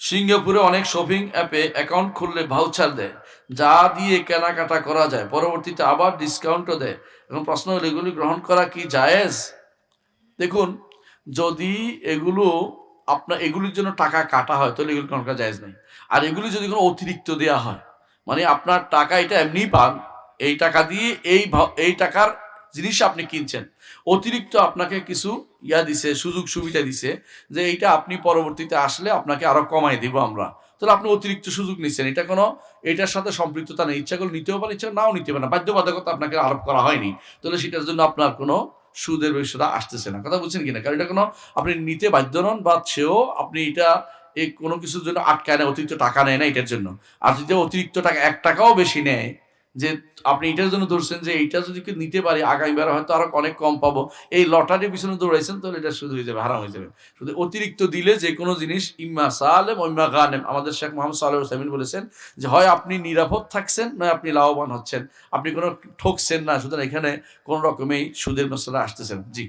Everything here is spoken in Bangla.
সিঙ্গাপুরে অনেক শপিং অ্যাপে অ্যাকাউন্ট খুললে ভাউচার দেয়, যা দিয়ে কেনাকাটা করা যায়। পরবর্তীতে আবার ডিসকাউন্টও দেয়। এবং প্রশ্ন হলো, এগুলি গ্রহণ করা কি জায়েজ? দেখুন, যদি এগুলো আপনার এগুলির জন্য টাকা কাটা হয়, তাহলে এগুলো গ্রহণ করা জায়েজ নেই। আর এগুলি যদি কোনো অতিরিক্ত দেওয়া হয় মানে আপনার টাকা এটা এমনি পান, এই টাকা দিয়ে এই এই টাকার জিনিস আপনি কিনছেন। অতিরিক্ত আপনাকে কিছু ইয়া দিছে, সুযোগ সুবিধা দিছে যে এইটা আপনি পরবর্তীতে আসলে আপনাকে আরও কমাই দিব আমরা। তাহলে আপনি অতিরিক্ত সুযোগ নিচ্ছেন। এটা কোনো, এটার সাথে সম্পৃক্ততা নেই। ইচ্ছা করলে নিতেও পারেন ইচ্ছা নাও নিতে পারে না। বাধ্যবাধকতা আপনাকে আরোপ করা হয়নি। তাহলে সেটার জন্য আপনার কোনো সুদের বিষয়টা আসতেছে না। কথা বুঝছেন কিনা? কারণ এটা কোনো, আপনি নিতে বাধ্য নন বা সেও আপনি এটা এই কোনো কিছুর জন্য আটকায় না, অতিরিক্ত টাকা নেয় না এটার জন্য। আর যদি অতিরিক্ত টাকা, এক টাকাও বেশি নেয় যে আপনি এটার জন্য ধরছেন যে এইটা যদি নিতে পারি আগামীবার হয়তো আরও অনেক কম পাবো। এই লটারির পিছনে দৌড়াইছেন, তাহলে এটা শুধু হয়ে যাবে, হারাম হয়ে যাবে। শুধু অতিরিক্ত দিলে যে কোনো জিনিস, ইম্মা সালেম ইম্মা গানেম। আমাদের শেখ মোহাম্মদ সাল্লাহ সামিন বলেছেন যে, হয় আপনি নিরাপদ থাকছেন, নয় আপনি লাভবান হচ্ছেন। আপনি কোনো ঠকছেন না, সুতরাং এখানে কোনো রকমেই সুদের মশলা আসতেছেন জি।